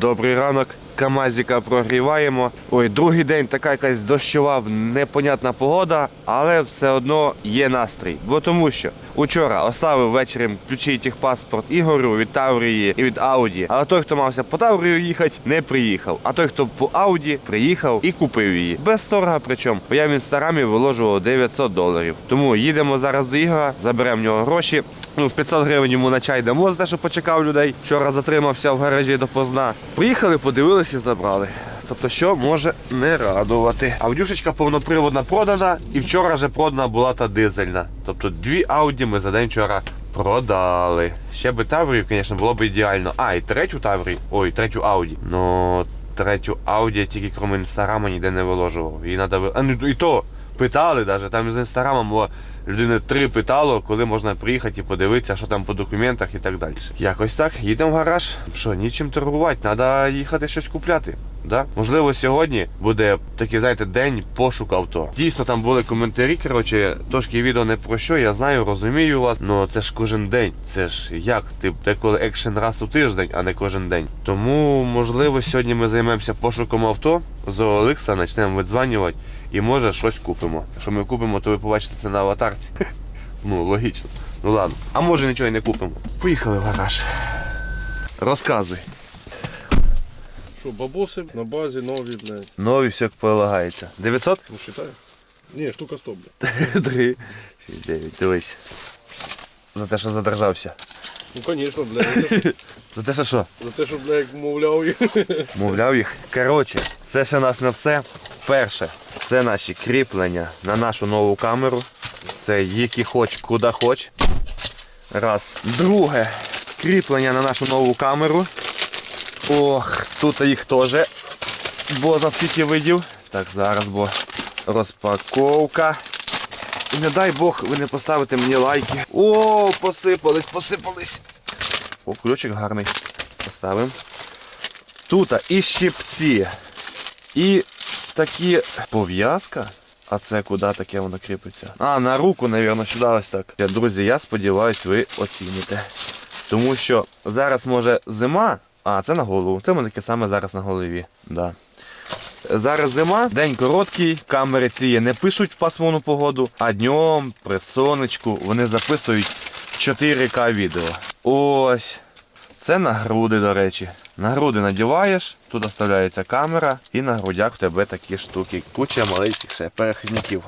Добрий ранок. Камазіка прогріваємо. Ой, другий день така якась дощова, непонятна погода, але все одно є настрій. Бо тому що учора оставив ввечері ключі техпаспорт Ігорю від Таврії і від Ауді. Але той, хто мався по Таврію їхати, не приїхав. А той, хто по Ауді, приїхав і купив її. Без торга, причому. Бо я в інстаграмі виложував 900 доларів. Тому їдемо зараз до Ігора, заберемо в нього гроші. Ну, 500 гривень йому на чай дамо за те, що почекав людей. Вчора затримався в гаражі допоздна. Приїхали, подивилися і забрали. Тобто, що може не радувати. Аудюшечка повноприводна продана, і вчора вже продана була та дизельна. Тобто дві ауді ми за день вчора продали. Ще би Таврію, звісно, було б ідеально. А, і третю Таврію, ой, третю Ауді. Ну, третю Ауді я тільки крім інстаграму ніде не виложував. Її треба. А ну і то питали навіть. Там з інстаграмом було людини три питало, коли можна приїхати і подивитися, що там по документах і так далі. Якось так, їдемо в гараж. Що, нічим торгувати, треба їхати щось купляти. Да? Можливо, сьогодні буде такий, знаєте, день пошуку авто. Дійсно, там були коментарі. Коротше, трошки відео не про що, я знаю, розумію вас, але це ж кожен день. Це ж як? Ти деколи екшен раз у тиждень, а не кожен день. Тому, можливо, сьогодні ми займемося пошуком авто з Олекса, почнемо видзванювати і може щось купимо. Якщо ми купимо, то ви побачите це на аватарці. Ну, логічно. Ну ладно. А може нічого і не купимо. Поїхали в гараж. Розказуй. Що, бабоси на базі нові, блядь. Нові все як полагається. 900? Ну считай. Ні, штука 100, блядь. 3, 6, 9, дивись. За те, що задержався. Ну, конечно, блядь. За те, що- За те, що що? За те, що, блядь, мовляв їх. Мовляв їх. Коротше, це ще нас не все. Перше, це наші кріплення на нашу нову камеру. Це які хоч, куди хоч. Раз. Друге, кріплення на нашу нову камеру. Ох, тут їх теж. Бо за скільки видів. Так, зараз бо розпаковка. І не дай Бог, ви не поставите мені лайки. О, посипались, посипались. О, ключик гарний. Поставимо. Тут і щипці, і такі пов'язка. А це куди таке воно кріпиться? А, на руку, мабуть, сюди ось так. Друзі, я сподіваюся, ви оціните. Тому що зараз може зима, а це на голову. Це мене таке саме зараз на голові. Да. Зараз зима, день короткий, камери ці не пишуть в пасмурну погоду, а днем при сонечку вони записують 4К відео. Ось. Це на груди, до речі. На груди надіваєш, тут вставляється камера, і на грудях в тебе такі штуки. Куча маленьких ще перехідників.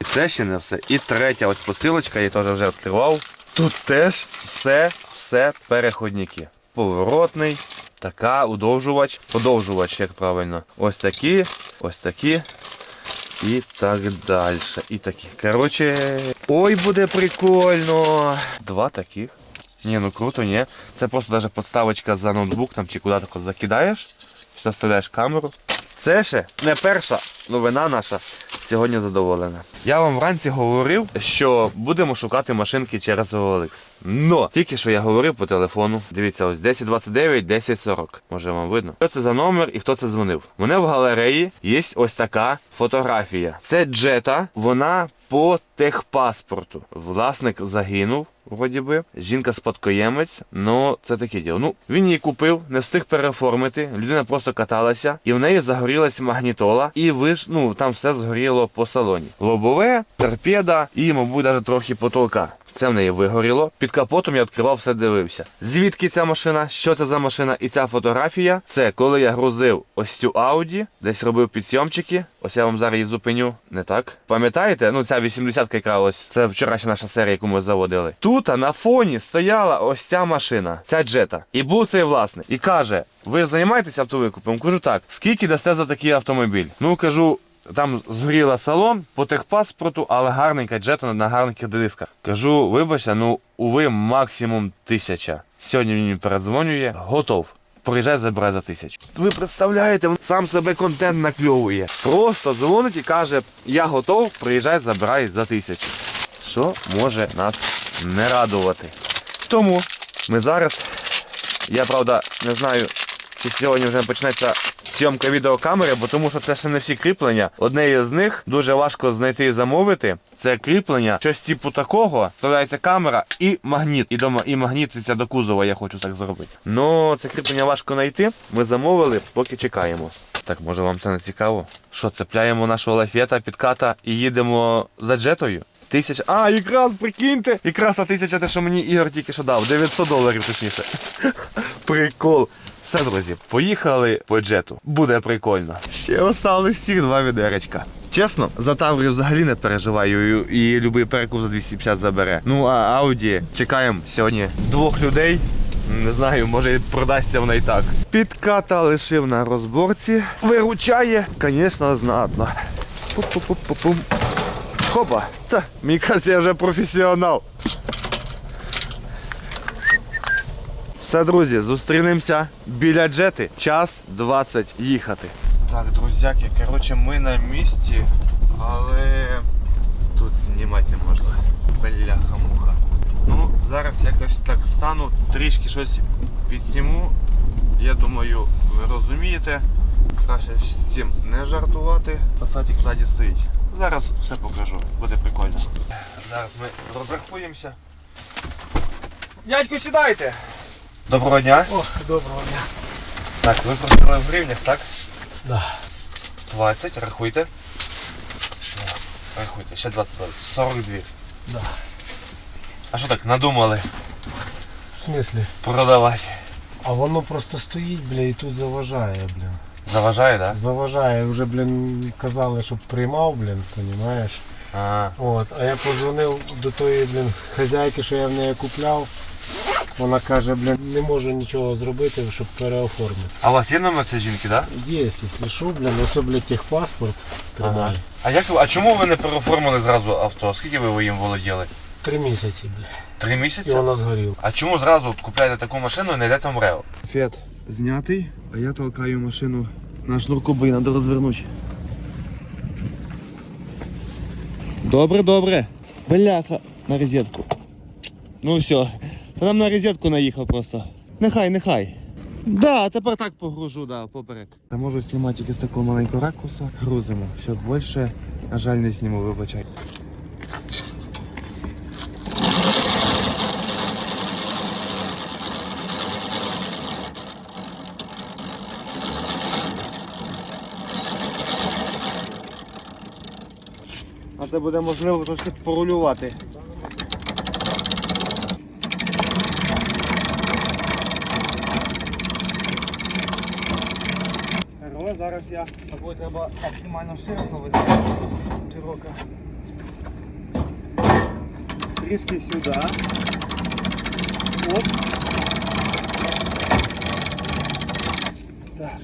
І це ще не все. І третя ось посилочка, я теж вже відкривав. Тут теж все, все переходники. Поворотний, така, удовжувач, подовжувач, як правильно. Ось такі, ось такі. І так далі. І такі. Коротше. Ой, буде прикольно. Два таких. Ні, ну круто, ні. Це просто навіть подставочка за ноутбук там чи куди тако закидаєш, сюди вставляєш камеру. Це ще не перша новина наша. Сьогодні задоволена. Я вам вранці говорив, що будемо шукати машинки через OLX. Но тільки що я говорив по телефону. Дивіться, ось 1029, 1040. Може вам видно. Що це за номер і хто це дзвонив? Мене в галереї є ось така фотографія. Це джета, вона по техпаспорту. Власник загинув. Вроді би, жінка спадкоємець, ну це таке діло. Ну він її купив, не встиг переоформити. Людина просто каталася, і в неї загорілась магнітола, і виш, ну там все згоріло по салоні. Лобове, торпеда і, мабуть, навіть трохи потолка. Це в неї вигоріло. Під капотом я відкривав, все дивився. Звідки ця машина? Що це за машина? І ця фотографія. Це коли я грузив ось цю Ауді, десь робив підсйомчики. Ось я вам зараз її зупиню. Не так. Пам'ятаєте? Ну ця 80-ка яка ось. Це вчорашня наша серія, яку ми заводили. Тут на фоні стояла ось ця машина, ця джета. І був цей власник. І каже: ви займаєтесь автовикупом? Кажу так. Скільки дасте за такий автомобіль? Ну кажу. Там згоріла салон по техпаспорту, але гарненька джета на гарненьких дисках. Кажу, вибачте, ну уви максимум тисяча. Сьогодні він мені передзвонює, готов. Приїжджай, забирай за тисячу. Ви представляєте, він сам себе контент накльовує. Просто дзвонить і каже, я готов, приїжджай, забирай за тисячу. Що може нас не радувати? Тому ми зараз, я правда не знаю, чи сьогодні вже почнеться зйомка відеокамери, бо тому що це ще не всі кріплення. Одне із них дуже важко знайти і замовити. Це кріплення, щось типу такого, вставляється камера і магніт. І дома і магнітиться до кузова, я хочу так зробити. Ну, це кріплення важко знайти. Ми замовили, поки чекаємо. Так, може вам це не цікаво? Що, цепляємо нашого лафета, підката і їдемо за джетою? Тисяч. А, якраз прикиньте! Якраз та тисяча те, що мені Ігор тільки що дав. 900 доларів точніше. Прикол. Все, друзі, поїхали по джету. Буде прикольно. Ще осталось цих два відеречка. Чесно, за Таврію взагалі не переживаю і, любий перекуп за 250 забере. Ну а Ауді чекаємо сьогодні двох людей. Не знаю, може продасться вона і так. Підката лишив на розборці. Виручає, звісно, знатно. Пу-пу-пу-пу-пум. Хопа! Та, мені кажеться, я вже професіонал. Все, друзі, зустрінемося біля джети. Час 20 їхати. Так, друзяки, коротше, ми на місці, але тут знімати не можна. Бляха-муха. Ну, зараз якось так стану, трішки щось підсніму. Я думаю, ви розумієте. Краще з цим не жартувати. Пасатик ззаді стоїть. Зараз все покажу, буде прикольно. Зараз ми розрахуємося. Дядьку, сідайте! Доброго дня. О, доброго дня. Так, ви просили в гривнях, так? Да. 20, рахуйте. Рахуйте, ще 22, 42. Да. А що так надумали В смислі? продавати? А воно просто стоїть, бля, і тут заважає, блін. Заважає, так? Заважає, вже, блін, казали, щоб приймав, блін? Да? А, От, а я позвонив до тої, блін, хазяйки, що я в неї купляв. Вона каже, блін, не можу нічого зробити, щоб переоформити. а у вас є номер цієї жінки, так? Є, якщо що, блін, ось, блін, техпаспорт Ага. А як ви- а чому ви не переоформили зразу авто? Скільки ви їм володіли? Три місяці, бля. Три І місяці? воно згоріло. А чому зразу от купляєте таку машину і не йдете в МРЕО? Фет знятий, а я толкаю машину на шнурку, бо її треба розвернути. Добре, добре. Бляха, на розетку. Ну все. Нам на розетку наїхав просто. Нехай, нехай. Да, тепер так погружу, да, поперек. Та можу знімати тільки з такого маленького ракурсу. Грузимо. Все, більше, на жаль, не зніму, вибачай. А це буде можливо трошки порулювати. Зараз я тобою треба максимально широко вести. Широко. Трішки сюди. Оп. Так.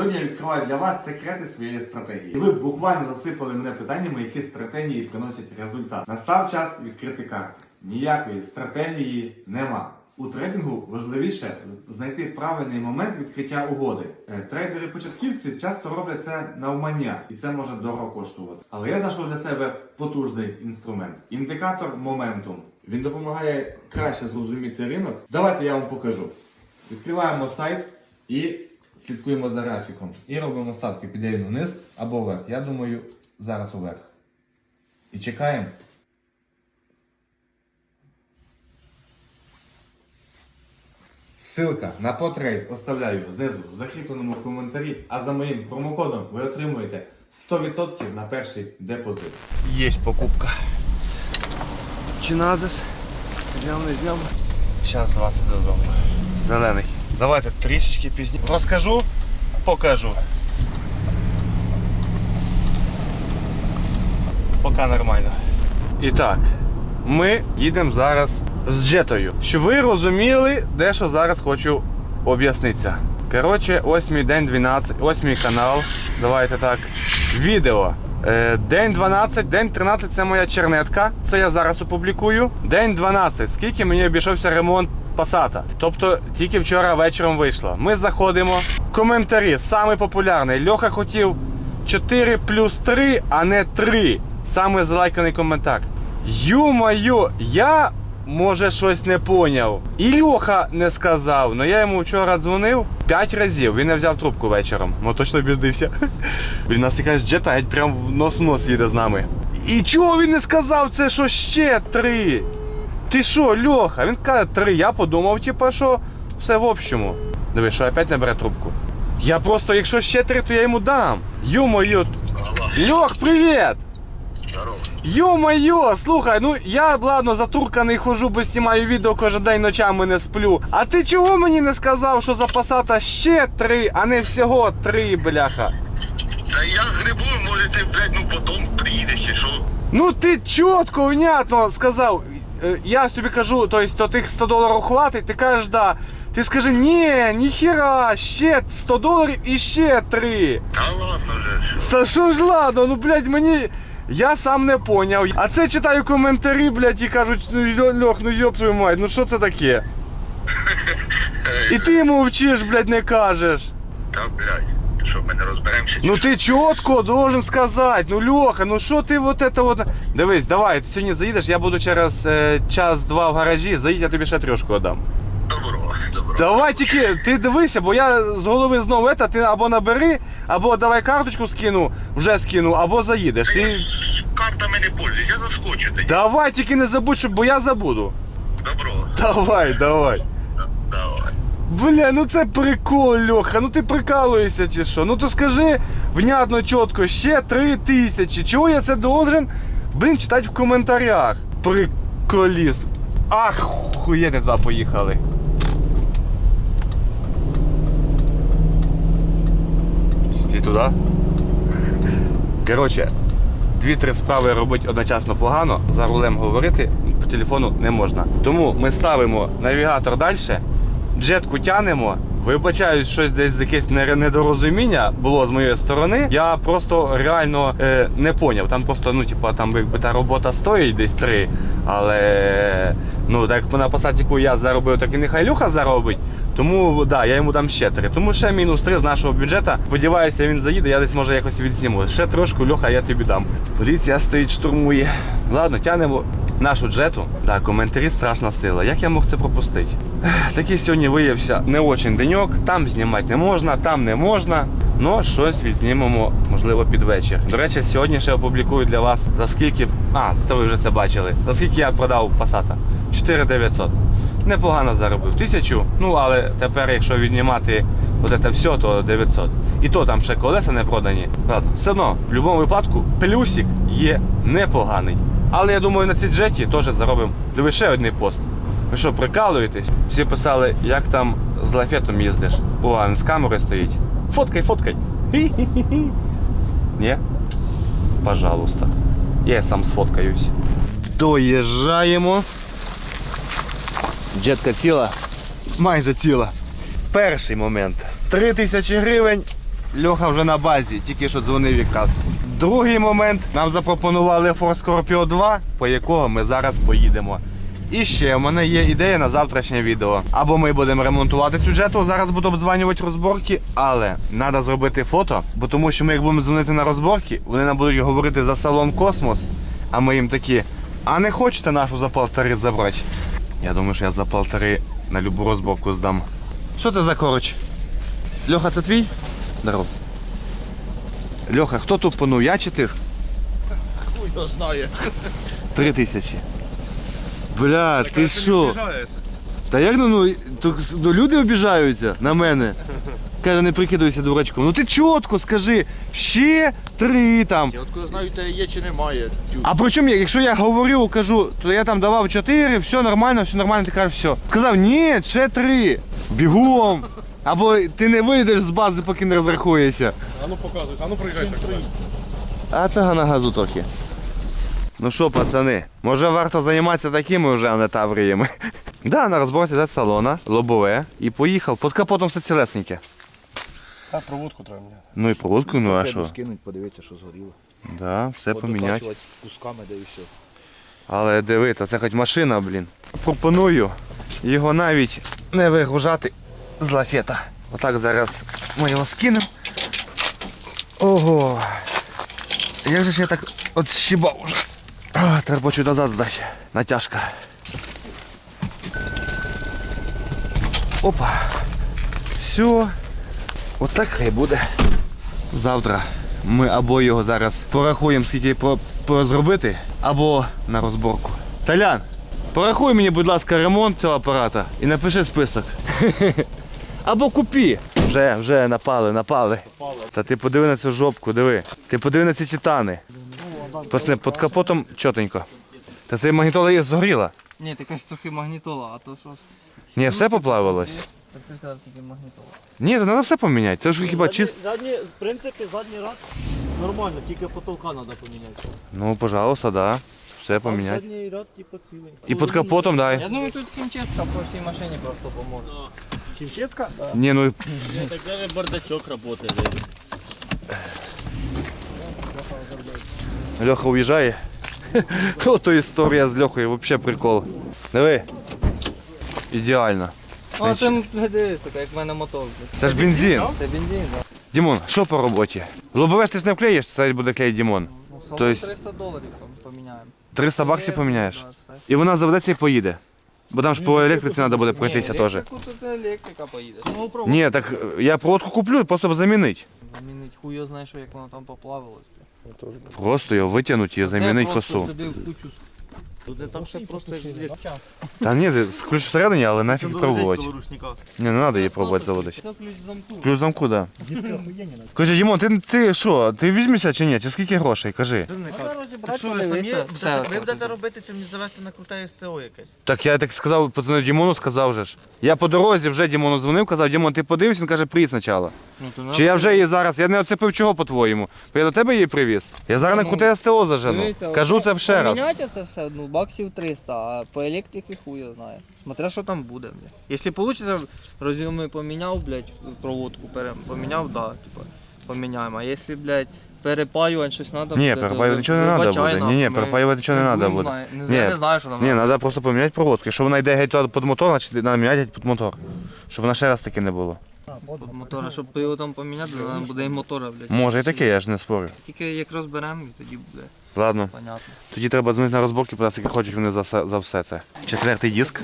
Сьогодні я відкриваю для вас секрети своєї стратегії. І ви буквально засипали мене питаннями, які стратегії приносять результат. Настав час відкрити карти. Ніякої стратегії нема. У трейдингу важливіше знайти правильний момент відкриття угоди. Е, Трейдери-початківці часто роблять це навмання, і це може дорого коштувати. Але я знайшов для себе потужний інструмент індикатор моментум. Він допомагає краще зрозуміти ринок. Давайте я вам покажу. Відкриваємо сайт і слідкуємо за графіком. І робимо ставки піде він вниз або вверх. Я думаю, зараз уверх. І чекаємо. Ссылка на потрейд оставляю знизу в закріпленому коментарі, а за моїм промокодом ви отримуєте 100% на перший депозит. Є покупка. Чиназис. Зняв, не зняв. Час 20 додому. Зелений. Давайте трішечки пізніше. Розкажу, покажу. Поки нормально. І так, ми їдемо зараз з джетою. Щоб ви розуміли, де що зараз хочу об'яснитися. Коротше, ось мій день 12, ось мій канал. Давайте так. Відео. Е, День 12, день 13 це моя чернетка. Це я зараз опублікую. День 12. Скільки мені обійшовся ремонт Пасата. Тобто тільки вчора вечором вийшло. Ми заходимо. Коментарі. Самий популярний. Льоха хотів 4 плюс 3, а не 3. Саме залайканий коментар. Ю-маю, я може щось не поняв. І Льоха не сказав. але я йому вчора дзвонив 5 разів. Він не взяв трубку вечором. Ну точно обіздився. Він нас якась джета геть прям в нос в нос їде з нами. І чого він не сказав це, що ще три? Ти що, Льоха? Він каже три. Я подумав, типа, що все в общому. Диви, що опять не бере трубку. Я просто, якщо ще три, то я йому дам. Ю-мою. Льох, привіт! Здорово. Йо-моє, слухай, ну я ладно затурканий хожу, бо знімаю відео кожен день ночами не сплю. А ти чого мені не сказав, що за пасата ще три, а не всього три, бляха? Та я грибу, може ти, блядь, ну потім приїдеш чи що? Ну ти чітко, внятно сказав. Е, Я ж тобі кажу, то есть, то тих 100 доларів хватить, ти кажеш, да. Ти скажи, ні, ніхіра, ще 100 доларів і ще три. Та ладно вже. Та що ж ладно, ну блядь, мені. Я сам не поняв. А це читаю коментарі, блядь, і кажуть, ну Льо- Льох, ну йоп твою мать, ну що це таке? І ти мовчиш, блядь, не кажеш. Та, блядь, що ми не розберемося? Ну ти чітко должен сказати. Ну Льоха, ну що ти вот это вот. Дивись, давай, ти сьогодні заїдеш, я буду через е, час-два в гаражі, заїдь, я тобі ще трьошку дам. Добро, добро. Давай тільки, ти дивися, бо я з голови знову это, ти або набери, або давай карточку скину, вже скину, або заїдеш. Я Ти... ж картами не пользуюсь, я заскочу тоді. Давай, тільки не забудь, щоб, бо я забуду. Добро. Давай, давай. Да- Давай. Бля, ну це прикол, Льоха, ну ти прикалуєшся чи що? Ну то скажи внятно, чітко, ще три тисячі. Чого я це должен, блін, читати в коментарях? Приколіс. Ах, хуєнне два поїхали. Чи туди? Коротше, дві-три справи робити одночасно погано, за рулем говорити по телефону не можна. Тому ми ставимо навігатор далі, джетку тянемо. Вибачаюсь, щось десь якесь недорозуміння було з моєї сторони. Я просто реально е, не поняв. Там просто, ну, типа, там якби та робота стоїть десь три, але ну так на посадку я заробив, так і нехай Люха заробить. Тому да, я йому дам ще три. Тому ще мінус три з нашого бюджету. Сподіваюся, він заїде, я десь може якось відзніму. Ще трошку Льоха, я тобі дам. Поліція стоїть, штурмує. Ладно, тянемо нашу джету. Да, коментарі страшна сила. Як я мог це пропустити? Такий сьогодні виявився не очень деньок. Там знімати не можна, там не можна. Ну, щось відзнімемо, можливо, під вечір. До речі, сьогодні ще опублікую для вас за скільки. А, то ви вже це бачили. За скільки я продав Passat? 4900. Непогано заробив. Тисячу. Ну, але тепер, якщо віднімати от це все, то 900. І то там ще колеса не продані. Ладно, все одно, в будь-якому випадку, плюсик є непоганий. Але я думаю, на цій джеті теж заробимо. Диви ще один пост. Ви що, прикалуєтесь? Всі писали, як там з лафетом їздиш. О, він з камерою стоїть. Фоткай, фоткай. Ні? Пожалуйста. Я сам сфоткаюсь. Доїжджаємо. Джетка ціла. Майже ціла. Перший момент. Три тисячі гривень. Льоха вже на базі, тільки що дзвонив якраз. Другий момент. Нам запропонували Ford Scorpio 2, по якого ми зараз поїдемо. І ще в мене є ідея на завтрашнє відео. Або ми будемо ремонтувати цю джету, зараз буду обдзванювати розборки, але треба зробити фото, бо тому що ми як будемо дзвонити на розборки, вони нам будуть говорити за салон Космос, а ми їм такі, а не хочете нашу за полтори забрати? Я думаю, що я за полтори на любу розборку здам. Що це за коруч? Льоха, це твій? Здоров. Льоха, хто тут панув? Я чи ти? Хуй його знає. Три тисячі. Бля, ти що? Та як ну, ну, то, ну люди обіжаються на мене. Каже, не прикидуйся дурачком. Ну ти чітко скажи, ще три там. Я от знаю, те є чи немає. Тю. А причому, я- якщо я говорю, кажу, то я там давав чотири, все нормально, все нормально, ти кажеш, все. Сказав, ні, ще три. Бігом. Або ти не вийдеш з бази, поки не розрахуєшся. А ну показуй, а ну приїжджай так. А це на газу трохи. Ну що, пацани, може варто займатися такими вже, а не тавріями. Да, на розборці з салона, лобове, і поїхав. Під капотом все цілесеньке. Та проводку треба мені. Ну і проводку, ну а що? Скинуть, подивитися, що згоріло. Да, все поміняти. Кусками, де і все. Але диви, то це хоч машина, блін. Пропоную його навіть не вигружати з лафета. Отак зараз ми його скинемо. Ого. Як же ж я так от щибав уже? Треба чуть назад здати. Натяжка. Опа. Все. Отак хай буде. Завтра ми або його зараз порахуємо, скільки по, по зробити, або на розборку. Талян, порахуй мені, будь ласка, ремонт цього апарата і напиши список. Або купі. Вже, вже напали, напали. Та ти подиви на цю жопку, диви. Ти подиви на ці титани. Пацани, під капотом чотенько. Та це магнітола є згоріла. Ні, ти кажеш трохи магнітола, а то що? Ні, все поплавилось. Так ти сказав тільки магнітола. Ні, то треба все поміняти. Це ж хіба чист. Задній, в принципі, задній рад нормально, тільки потолка треба поміняти. Ну, пожалуйста, да. Все поміняти. Задній ряд, типу, цілий. І під капотом дай. Я думаю, тут хімчистка по всій машині просто поможе. Чимчистка? Ні, ну Так даже бардачок работает. Льоха уїжджає. Ото історія з Льохою, взагалі прикол. Диви. Ідеально. А це дивися, як в мене мотор. вже. Це ж бензин. Це бензин, так. Дімон, що по роботі? Лобовеш ти ж не вклеїш, це буде клеїть Дімон. Ну, То салон есть- 300 доларів там поміняємо. 300 баксів поміняєш. Да, все. І вона заведеться і поїде. Бо там ж по електриці треба буде пройтися теж. електрика поїде. Ні, так е, я проводку куплю, просто замінити. Замінить хуй його знає, що як воно там поплавилось. Просто його витягнути і замінити просто косу. в кучу Тут там ще просто як Та ні, з ключ всередині, але нафіг пробувати. рушника. Ні, не треба її пробувати заводити. Це ключ замку. Ключ замку, да. Кажи, Дімон, ти, ти що, ти візьмешся чи ні? Чи скільки грошей? Кажи. Що ви самі Все, ви будете робити, чи мені завести на круте СТО якесь? Так я так сказав, пацану Дімону сказав же ж. Я по дорозі вже Дімону дзвонив, казав, Дімон, ти подивись, він каже, приїдь спочатку. Ну, то Чи я вже її зараз, я не оцепив чого по-твоєму? Бо я до тебе її привіз. Я зараз на круте СТО зажену. Кажу це ще раз. Поміняти це все, ну, баксів 300, а по електриці хуй його знає. Смотря, що там буде, блядь. Якщо вийде, розйоми поміняв, блядь, проводку пере- поміняв, да, типа, поміняємо. А якщо, блядь, перепаювати щось треба Ні, перепаювати то нічого не треба буде. Ні, ні, перепаювати нічого не треба буде. Не, знаю, не знаю, що нам Ні, треба. треба просто поміняти проводку. Якщо вона йде геть туди під мотор, значить треба міняти геть під мотор. Щоб вона ще раз таки не було. От мотора, щоб його там поміняти, то нам буде і мотора, блядь. Може і таке, я ж не спорю. Тільки як розберемо, і тоді буде Ладно. понятно. Тоді треба дзвонити на розборки, подати, скільки хочуть вони за, все- за все це. Четвертий диск.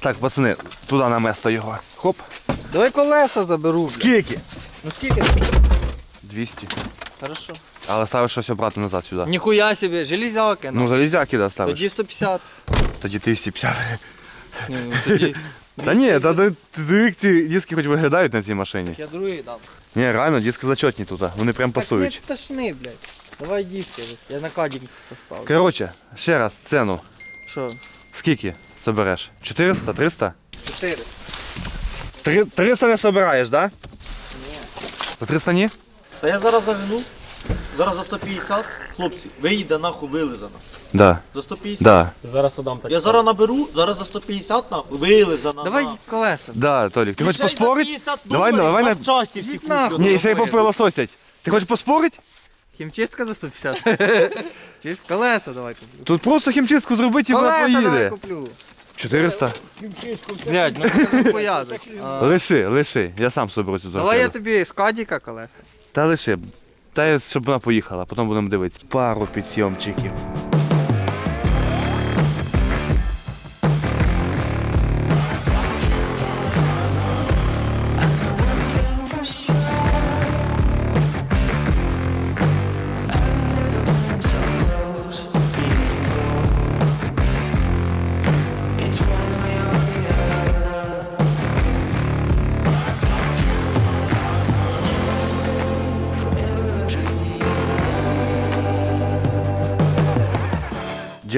Так, пацани, туди на место його. Хоп. Давай колеса заберу. Скільки? Ну скільки? 200. Хорошо. Але ставиш щось обратно назад сюди. Ніхуя собі, железяки. Ну, залізяки да, ставиш. Тоді 150. Тоді 250. Ні, ну тоді Та ні, та ти, ти, як ці диски хоч виглядають на цій машині. я другий дам. Ні, реально, диски зачетні тут, вони прям Так пасують. не тошни, блядь. Давай диски, я на кадік поставлю. Коротше, ще раз, ціну. Що? Скільки собереш? 400, 300? 4. Три- 300 не собираєш, да? За 300 ні? Та я зараз зажену. Зараз за 150. Хлопці, виїде нахуй вилизана. Да. За 150. Да. Я зараз наберу, зараз за 150 нахуй вилизана. Давай на. колеса. Да, Толік, ти хочеш поспорити? 50 Давай, давай на- запчасті всі куплю. нахуй. Ні, ще й попилососять. Ти хочеш поспорити? Хімчистка за 150. Чи колеса давай куплю. Тут просто хімчистку зробити і вона Колеса давай поїде. куплю. 400? Блять, ну це. А, Лиши, лиши, я сам соберу цю Давай я торпеду. тобі з кадіка колеса. Та лиши. Та я, щоб вона поїхала, потім будемо дивитися. Пару підсйомчиків.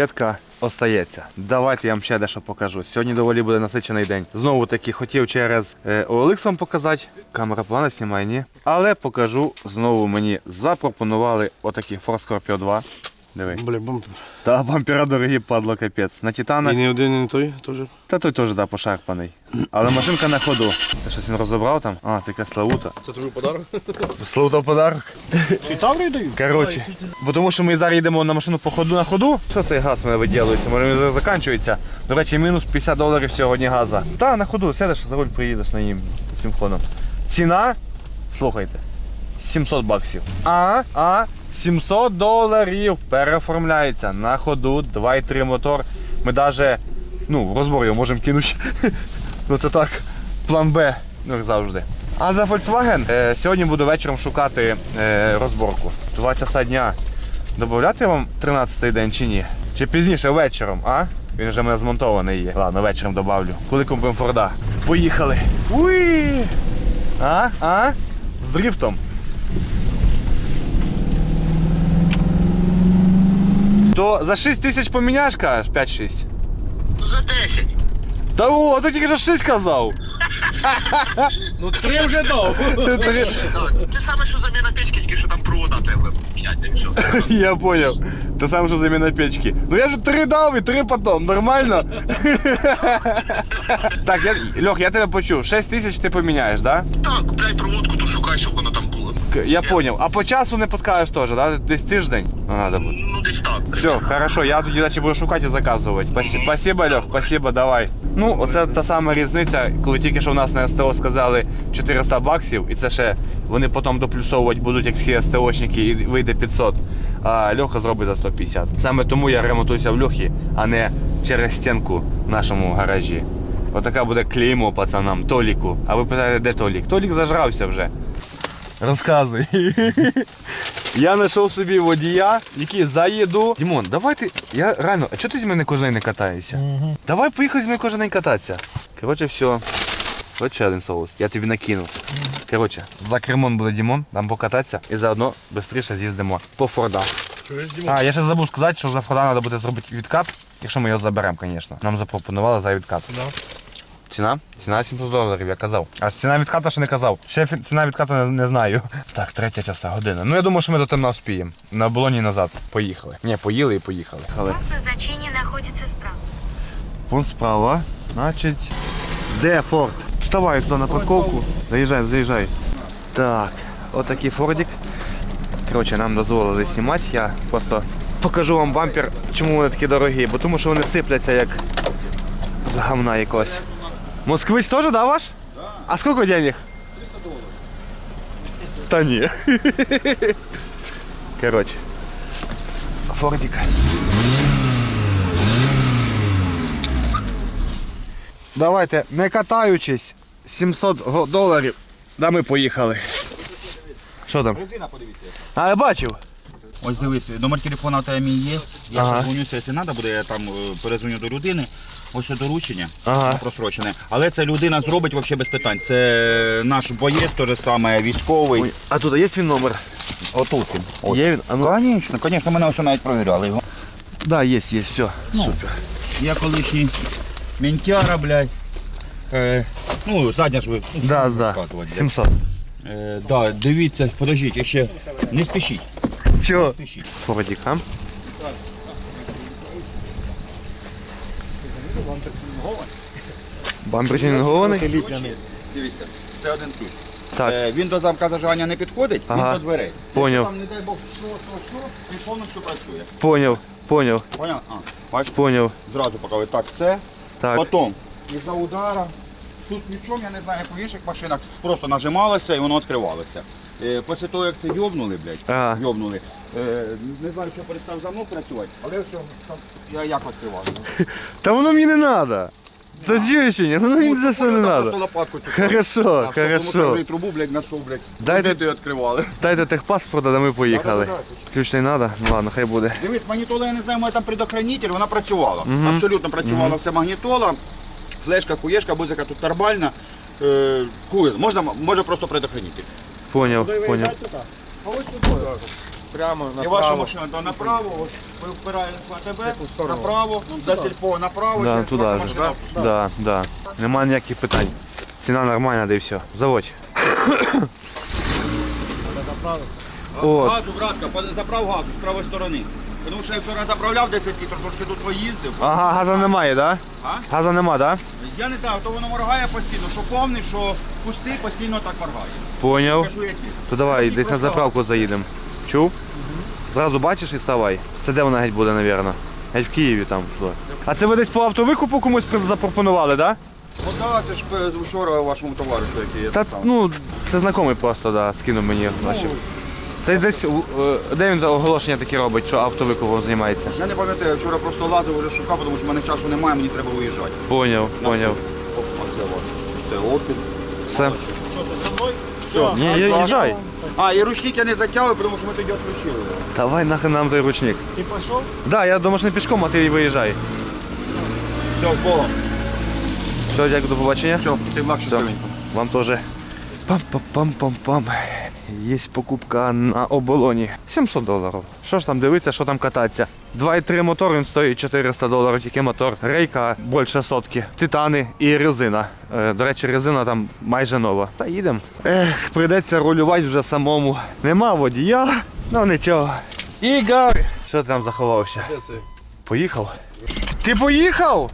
Дітка остається. Давайте я вам ще дещо покажу. Сьогодні доволі буде насичений день. Знову таки хотів через е, OLX вам показати. Камера погано знімає, ні. Але покажу знову мені запропонували отакий Ford Scorpio 2. Диви. Бля, бампер. Та бампера дорогі, падло капець. На Титанах. І не один, і не той теж. Та той теж да, пошарпаний. Але машинка на ходу. Це щось він розібрав там? А, це якась Славута. Це тобі подарок? Славута в подарок. Чи таврію дають? Коротше, бо тому що ми зараз йдемо на машину по ходу на ходу. Що цей газ в мене виділується? Може він зараз закінчується. До речі, мінус 50 доларів сьогодні газа. Та на ходу, сядеш за руль приїдеш на нім цим ходом. Ціна, слухайте, 700 баксів. А, а, 700 доларів переоформляється на ходу 2.3 мотор. Ми навіть ну, розбор його можемо кинути. ну це так, план Б, ну як завжди. А за Volkswagen е, сьогодні буду вечором шукати е, розборку. Два часа дня. Добавляти вам 13-й день чи ні? Чи пізніше вечором, а? Він вже в мене змонтований є. Ладно, вечором добавлю. Коли купимо Форда. Поїхали. Уї! А? А? З дрифтом. То за 6 тисяч поміняєш, кажеш? 5-6. За 10. Та о, ти тільки що 6 казав. Ну три вже дав. Да, Те саме, що заміна печки, тільки що там провода треба міняти. і все. Я понял. Те саме, що заміна печки. Ну я ж три дав і три потом. Нормально? так, я, Льох, я тебе почув. 6 тисяч ти поміняєш, да? Так, купляй проводку, то шукай, щоб воно там було. К- Я понял. А по часу не подкажеш теж, да? Десь тиждень? Ну, надо буде. Ну, десь так. Все, хорошо, я тоді наче буду шукати і заказувати. Спасибо, спасибо, Льох, спасибо, давай. Ну, оце та сама різниця, коли тільки що в нас на СТО сказали 400 баксів, і це ще вони потім доплюсовувати будуть, як всі СТОшники, і вийде 500. А Льоха зробить за 150. Саме тому я ремонтуюся в Льохі, а не через стінку в нашому гаражі. Отака буде клеймо пацанам, Толіку. А ви питаєте, де Толік? Толік зажрався вже. Розказуй. Я знайшов собі водія, який за їду. Дімон, давай ти. Я реально, а чого ти з мене кожен день не катаєшся? Давай поїхали з мене кожен день кататися. Коротше, все. Ось ще один соус. Я тобі накинув. Коротше, за кермом буде Дімон, там покататися і заодно швидше з'їздимо по. Чуєш, Дімон? А, я ще забув сказати, що за Форда треба буде зробити відкат, якщо ми його заберемо, звісно. Нам запропонували за відкат. Да. Ціна? Ціна 700 доларів, я казав. А ціна відката ще не казав. Ще ціна відкату не, не знаю. Так, третя часа година. Ну я думаю, що ми до темна успіємо. На оболоні назад. Поїхали. Ні, поїли і поїхали. Але Пункт назначения находится справа. пункт справа. Значить. Де Форд? Вставай туди на парковку. Заїжджай, заїжджай. Так, отакий Фордик. Коротше, нам дозволили знімати. Я просто покажу вам бампер, чому вони такі дорогі, бо тому що вони сипляться як з гамна якогось. Москвич теж, да, ваш? Да. А сколько денег? 300 доларів. Та ні. Коротше. Фордик. Давайте, не катаючись, 700 доларів. Да ми поїхали. Що там? Резина подивіться. А, я бачив. Ось дивись, номер телефона в тебе мій є. Я Ага. позвонюся, якщо треба буде, я там е, перезвоню до людини. Ось це доручення Ага. просрочене. Але це людина зробить взагалі без питань. Це наш боєць, той саме військовий. Ой, А тут є свій номер? Отут він. От. Є він? А ну, Звісно, звісно, мене все навіть провіряли його. да, є, є, все. Супер. Я колишній мінтяра, блядь. Е, ну, задня ж ви. ну, Да, да. розказувати, блядь. 700. Е, да, дивіться, подождіть, ще не спішіть. Чого? Не спішіть. Фордик, а? Бампер тюнінгований? Дивіться, це один ключ. Так. Е, він до замка зажигання не підходить, Ага. він до дверей. Поняв. Якщо там, не дай Бог, що, що, що, він повністю працює. Поняв, поняв, Поняв? А, бачиш, поняв. зразу показую. Так, це. Так. Потім, із-за удара, тут ключом, я не знаю, як у інших машинах, просто нажималося і воно відкривалося. Е, після того, як це йобнули, блядь, Ага. йобнули, е, не знаю, що перестав замок працювати, але все, там, я як відкривав. Та воно мені не треба. Та чуєш чи ні? Воно мені це все не Просто треба. лопатку цю. Хорошо, Так, Тому що хорошо. вже і трубу, блядь, знайшов, блядь. Дайте- Де ти відкривали? Дайте техпаспорт, а ми поїхали. Да-да-да. Ключ не треба? Ну ладно, хай буде. Дивись, магнітола, я не знаю, моя там предохранитель, вона працювала. Абсолютно працювала вся магнітола, флешка, куєшка, музика тут тарбальна. Е, кує. Можна, може просто предохранитель. Поняв, поняв. А ось тут Прямо І ваша машина то направо, ось ви впираєте в АТБ, направо, за сільпо направо, Да, через туди вашу ж. машину. Да, да. Нема ніяких питань. Ціна нормальна, да і все. Заводь. От. Газу, братка, по- заправ газу з правої сторони. Тому що я вчора заправляв 10 літрів, трошки тут поїздив. Ага, газа немає, да? А? Газа нема, да? Я не знаю, то воно моргає постійно, що повний, що пустий, постійно так моргає. Поняв. Кажу, які. То давай, Які десь на просто- заправку заїдемо. Чув? Зразу бачиш і ставай. Це де вона геть буде, напевно? Геть в Києві там. А це ви десь по автовикупу комусь при- запропонували, да? Ну так, це ж е, вчора вашому товаришу, який я Та там. ну, це знайомий просто, да, скинув мені наші. Це десь е, де він оголошення такі робить, що автовикупом займається. Я не пам'ятаю, я вчора просто лазив, вже шукав, тому що в мене часу немає, мені треба виїжджати. Поняв, поняв. Оп, Оце ваш. Це опір. Все. Що ти со мною? Все. Ні, я- їжджай. А, і ручник я не затягую, тому що ми тоді відключили. Давай нахрен нам той ручник. Ти пішов? Да, я до машини пішком, а ти виїжджай. Все, з Богом. Все, дякую, до побачення. Все, ти щасливенько. Вам теж. Пам-пам-пам-пам-пам. Є покупка на оболоні. 700 доларів. Що ж там дивитися, що там кататися? 2,3 мотор, він стоїть 400 доларів, тільки мотор. Рейка більше сотки. Титани і резина. Е, До речі, резина там майже нова. Та їдемо. Ех, прийдеться рулювати вже самому. Нема водія, ну нічого. Ігор! Що ти там заховався? Поїхав? Ти поїхав?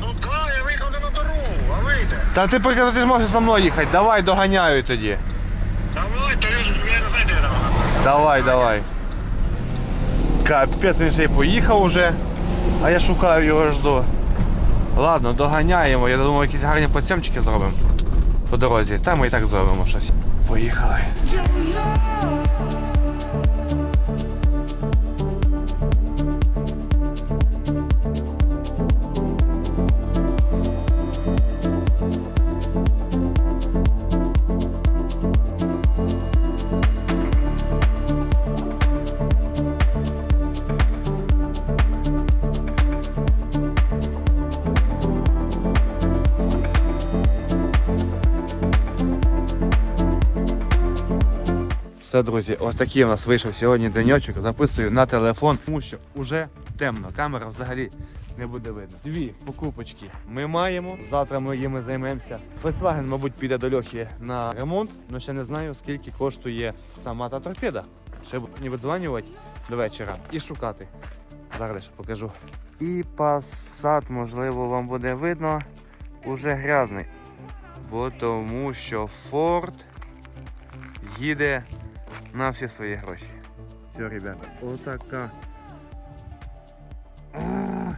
Ну да, я виїхав на дорогу, а вийде. Та ти приказ, ти ж можеш за мною їхати. Давай, доганяю тоді. Давай, то я, не знаю, де вона. Давай, давай. Капець, він ще й поїхав уже, а я шукаю його жду. Ладно, доганяємо. Я думаю, якісь гарні подсьомчики зробимо по дорозі. Та ми і так зробимо щось. Поїхали. Все, друзі, ось такий у нас вийшов сьогодні денечок. Записую на телефон, тому що вже темно. Камера взагалі не буде видно. Дві покупочки ми маємо. Завтра ми їми займемося. Volkswagen, мабуть, піде до Льохи на ремонт, але ще не знаю, скільки коштує сама та торпеда. Ще не видзвонювати до вечора і шукати. Зараз покажу. І Passat, можливо, вам буде видно, уже грязний. Бо тому що Ford їде на всі свої гроші. Все, ребята, отака. А!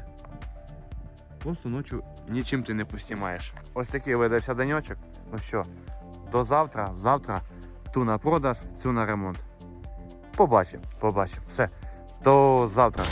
Просто ночі нічим ти не поснімаєш. Ось такий видався денечок. Ну що, до завтра, завтра ту на продаж, цю на ремонт. Побачимо, побачимо. Все. До завтра.